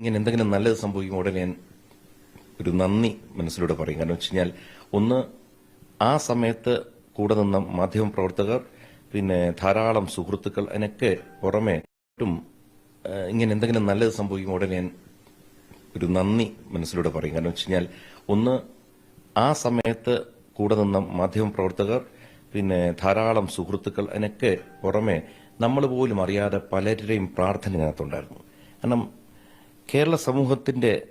ഇങ്ങനെ എന്തെങ്കിലും നല്ലത് സംഭവിക്കുമ്പോൾ ഉടനെ ഞാൻ ഒരു നന്ദി മനസ്സിലൂടെ പറയും. കാരണം വെച്ച് കഴിഞ്ഞാൽ ഒന്ന് ആ സമയത്ത് കൂടെ നിന്ന മാധ്യമ പ്രവർത്തകർ പിന്നെ ധാരാളം സുഹൃത്തുക്കൾ അതിനൊക്കെ പുറമെ ഇങ്ങനെ എന്തെങ്കിലും നല്ലത് സംഭവിക്കുമ്പോൾ ഉടനെ ഞാൻ ഒരു നന്ദി മനസ്സിലൂടെ പറയും. കാരണം വെച്ച് കഴിഞ്ഞാൽ ഒന്ന് ആ സമയത്ത് കൂടെ നിന്ന മാധ്യമ പ്രവർത്തകർ പിന്നെ ധാരാളം സുഹൃത്തുക്കൾ അതിനൊക്കെ പുറമെ നമ്മൾ പോലും അറിയാതെ പലരുടെയും പ്രാർത്ഥന ഇതിനകത്തുണ്ടായിരുന്നു കാരണം കേരള സമൂഹത്തിന്റെ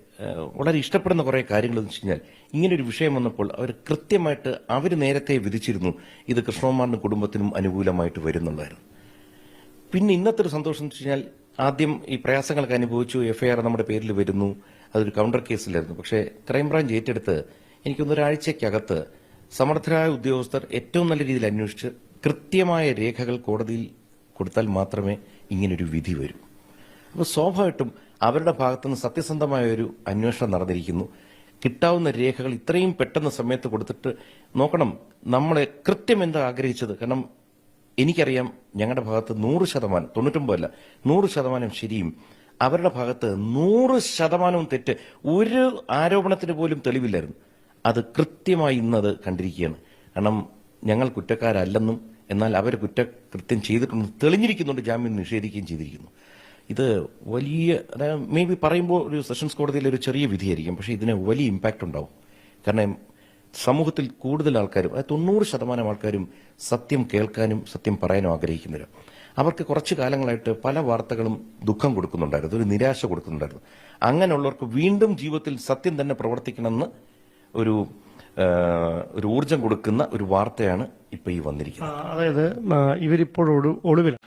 വളരെ ഇഷ്ടപ്പെടുന്ന കുറെ കാര്യങ്ങൾ എന്ന് വെച്ച് കഴിഞ്ഞാൽ ഒരു വിഷയം വന്നപ്പോൾ അവർ കൃത്യമായിട്ട് അവർ നേരത്തെ വിധിച്ചിരുന്നു ഇത് കൃഷ്ണകുമാറിന്റെ കുടുംബത്തിനും അനുകൂലമായിട്ട് വരുന്നുള്ളായിരുന്നു പിന്നെ ഇന്നത്തെ ഒരു സന്തോഷം എന്ന് വെച്ച് കഴിഞ്ഞാൽ ആദ്യം ഈ പ്രയാസങ്ങളൊക്കെ അനുഭവിച്ചു എഫ്ഐആർ നമ്മുടെ പേരിൽ വരുന്നു അതൊരു കൗണ്ടർ കേസിലായിരുന്നു പക്ഷേ ക്രൈംബ്രാഞ്ച് ഏറ്റെടുത്ത് എനിക്കൊന്ന് ഒരാഴ്ചക്കകത്ത് സമർത്ഥരായ ഉദ്യോഗസ്ഥർ ഏറ്റവും നല്ല രീതിയിൽ അന്വേഷിച്ച് കൃത്യമായ രേഖകൾ കോടതിയിൽ കൊടുത്താൽ മാത്രമേ ഇങ്ങനൊരു വിധി വരൂ. അപ്പോൾ സ്വാഭാവികമായിട്ടും അവരുടെ ഭാഗത്തുനിന്ന് സത്യസന്ധമായ ഒരു അന്വേഷണം നടന്നിരിക്കുന്നു. കിട്ടാവുന്ന രേഖകൾ ഇത്രയും പെട്ടെന്ന് സമയത്ത് കൊടുത്തിട്ട് നോക്കണം നമ്മളെ കൃത്യം എന്താ ആഗ്രഹിച്ചത്? കാരണം എനിക്കറിയാം ഞങ്ങളുടെ ഭാഗത്ത് നൂറ് ശതമാനം തൊണ്ണൂറ്റൊമ്പതല്ല നൂറ് ശതമാനം ശരിയും. അവരുടെ ഭാഗത്ത് നൂറ് ശതമാനവും തെറ്റ്. ഒരു ആരോപണത്തിന് പോലും തെളിവില്ലായിരുന്നു. അത് കൃത്യമായി ഇന്നത് കണ്ടിരിക്കുകയാണ്. കാരണം ഞങ്ങൾ കുറ്റക്കാരല്ലെന്നും എന്നാൽ അവർ കുറ്റകൃത്യം ചെയ്തിട്ടുണ്ടെന്ന് തെളിഞ്ഞിരിക്കുന്നുണ്ട് ജാമ്യം നിഷേധിക്കുകയും ചെയ്തിരിക്കുന്നു. ഇത് വലിയ അതായത് മേ ബി പറയുമ്പോൾ ഒരു സെഷൻസ് കോടതിയിൽ ഒരു ചെറിയ വിധിയായിരിക്കും പക്ഷേ ഇതിന് വലിയ ഇമ്പാക്റ്റ് ഉണ്ടാവും. കാരണം സമൂഹത്തിൽ കൂടുതൽ ആൾക്കാരും അതായത് തൊണ്ണൂറ് ശതമാനം ആൾക്കാരും സത്യം കേൾക്കാനും സത്യം പറയാനും ആഗ്രഹിക്കുന്നവരാണ് അവർക്ക് കുറച്ച് കാലങ്ങളായിട്ട് പല വാർത്തകളും ദുഃഖം കൊടുക്കുന്നുണ്ടായിരുന്നു ഒരു നിരാശ കൊടുക്കുന്നുണ്ടായിരുന്നു. അങ്ങനെയുള്ളവർക്ക് വീണ്ടും ജീവിതത്തിൽ സത്യം തന്നെ പ്രവർത്തിക്കണമെന്ന് ഒരു ഒരു ഊർജം കൊടുക്കുന്ന ഒരു വാർത്തയാണ് ഇപ്പൊ ഈ വന്നിരിക്കുന്നത്. അതായത് ഇവരിപ്പോൾ ഒളിവിലാണ്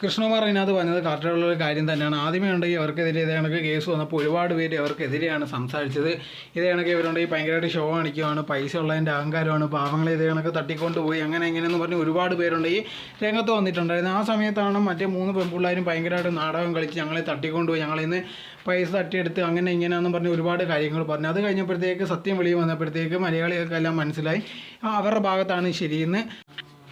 കൃഷ്ണകുമാർ ഇതിനകത്ത് പറഞ്ഞത് കറക്റ്റുള്ള ഒരു കാര്യം തന്നെയാണ്. ആദ്യമേ ഉണ്ടെങ്കിൽ അവർക്കെതിരെ ഇതേ കണക്ക് കേസ് വന്നപ്പോൾ ഒരുപാട് പേര് അവർക്കെതിരെയാണ് സംസാരിച്ചത്. ഇതേ കണക്ക് ഇവരുണ്ടെങ്കിൽ ഭയങ്കരമായിട്ട് ഷോ കാണിക്കുകയാണ് പൈസ ഉള്ളതിന്റെ അഹങ്കാരമാണ് പാവങ്ങളെ ഇതേ കണക്ക് തട്ടിക്കൊണ്ട് പോയി അങ്ങനെ ഇങ്ങനെയെന്ന് പറഞ്ഞ് ഒരുപാട് പേരുണ്ടെങ്കിൽ രംഗത്ത് വന്നിട്ടുണ്ടായിരുന്നു. ആ സമയത്താണ് മറ്റേ മൂന്ന് പെൺപിള്ളേരും ഭയങ്കരമായിട്ട് നാടകം കളിച്ച് ഞങ്ങളെ തട്ടിക്കൊണ്ടുപോയി ഞങ്ങളിൽ നിന്ന് പൈസ തട്ടിയെടുത്ത് അങ്ങനെ ഇങ്ങനെയാണെന്ന് പറഞ്ഞ് ഒരുപാട് കാര്യങ്ങൾ പറഞ്ഞു. അത് കഴിഞ്ഞപ്പോഴത്തേക്ക് സത്യം വെളിയിൽ വന്നപ്പോഴത്തേക്ക് മലയാളികൾക്കെല്ലാം മനസ്സിലായി. അവരുടെ ഭാഗത്താണ് ശരിയെന്ന്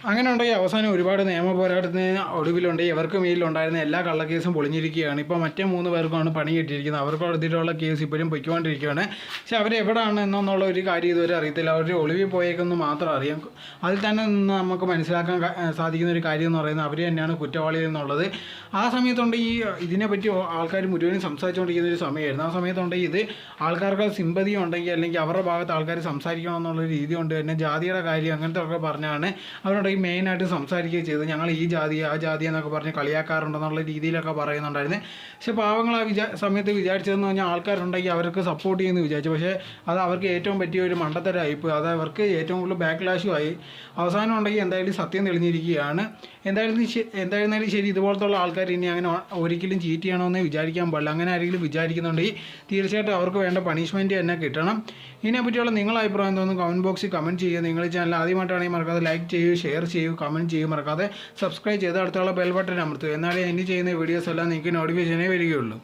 അങ്ങനെ ഉണ്ടെങ്കിൽ അവസാനം ഒരുപാട് നിയമ പോരാട്ടത്തിന് ഒടുവിലുണ്ടെങ്കിൽ ഇവർക്ക് മേലിലുണ്ടായിരുന്ന എല്ലാ കള്ളക്കേസും പൊളിഞ്ഞിരിക്കുകയാണ്. ഇപ്പോൾ മറ്റേ മൂന്ന് പേർക്കാണ് പണി കിട്ടിയിരിക്കുന്നത്. അവർക്ക് എടുത്തിട്ടുള്ള കേസ് ഇപ്പോഴും പൊയ്ക്കൊണ്ടിരിക്കുകയാണ്. പക്ഷെ അവരെവിടാണ് എന്നുള്ള ഒരു കാര്യം ഇതുവരെ അറിയത്തില്ല. അവർ ഒളിവിൽ പോയേക്കെന്ന് മാത്രം അറിയാം. അതിൽ തന്നെ നിന്ന് നമുക്ക് മനസ്സിലാക്കാൻ സാധിക്കുന്ന ഒരു കാര്യം എന്ന് പറയുന്നത് അവർ തന്നെയാണ് കുറ്റവാളി എന്നുള്ളത്. ആ സമയത്തുണ്ട് ഈ ഇതിനെപ്പറ്റി ആൾക്കാർ മുഴുവനും സംസാരിച്ചുകൊണ്ടിരിക്കുന്ന ഒരു സമയമായിരുന്നു. ആ സമയത്തുണ്ട് ഇത് ആൾക്കാർക്ക് സിമ്പതി ഉണ്ടെങ്കിൽ അല്ലെങ്കിൽ അവരുടെ ഭാഗത്ത് ആൾക്കാർ സംസാരിക്കണം എന്നുള്ള രീതി കൊണ്ട് തന്നെ ജാതിയുടെ കാര്യം അങ്ങനത്തെ ഒക്കെ പറഞ്ഞാണ് അവരുണ്ടെങ്കിൽ മെയിനായിട്ട് സംസാരിക്കുകയും ചെയ്തത് ഞങ്ങൾ ഈ ജാതി ആ ജാതി എന്നൊക്കെ പറഞ്ഞ് കളിയാക്കാറുണ്ടെന്നുള്ള രീതിയിലൊക്കെ പറയുന്നുണ്ടായിരുന്നു. പക്ഷേ പാവങ്ങൾ ആ വിചാ സമയത്ത് വിചാരിച്ചതെന്ന് പറഞ്ഞാൽ ആൾക്കാരുണ്ടെങ്കിൽ അവർക്ക് സപ്പോർട്ട് ചെയ്യുമെന്ന് വിചാരിച്ചു. പക്ഷേ അത് അവർക്ക് ഏറ്റവും പറ്റിയ ഒരു മണ്ടത്തരമായിപ്പോയി അത് അവർക്ക് ഏറ്റവും കൂടുതൽ ബാക്ക്ലാഷും ആയി. അവസാനം ഉണ്ടെങ്കിൽ എന്തായാലും സത്യം തെളിഞ്ഞിരിക്കുകയാണ്. എന്തായാലും എന്തായിരുന്നാലും ശരി ഇതുപോലത്തുള്ള ആൾക്കാർ ഇനി അങ്ങനെ ഒരിക്കലും ചീറ്റ് ചെയ്യണമെന്ന് വിചാരിക്കാൻ പാടില്ല. അങ്ങനെ ആരെങ്കിലും വിചാരിക്കുന്നുണ്ടെങ്കിൽ തീർച്ചയായിട്ടും അവർക്ക് വേണ്ട പണിഷ്മെന്റ് തന്നെ കിട്ടണം. ഇതിനെപ്പറ്റിയുള്ള നിങ്ങളുടെ അഭിപ്രായം തോന്നുന്നു കമന്റ് ബോക്സിൽ കമന്റ് ചെയ്യുക. നിങ്ങൾ ചാനൽ ആദ്യമായിട്ടാണെങ്കിൽ മറക്കാതെ ലൈക്ക് ചെയ്യൂ ഷെയർ ചെയ്യൂ കമന്റ് ചെയ്യൂ. മറക്കാതെ സബ്സ്ക്രൈബ് ചെയ്ത് അടുത്തുള്ള ബെൽ ബട്ടൺ അമർത്തുക എന്നാലേ ഇനി ചെയ്യുന്ന വീഡിയോസ് എല്ലാം നിങ്ങൾക്ക് നോട്ടിഫിക്കേഷനേ വരികയുള്ളൂ.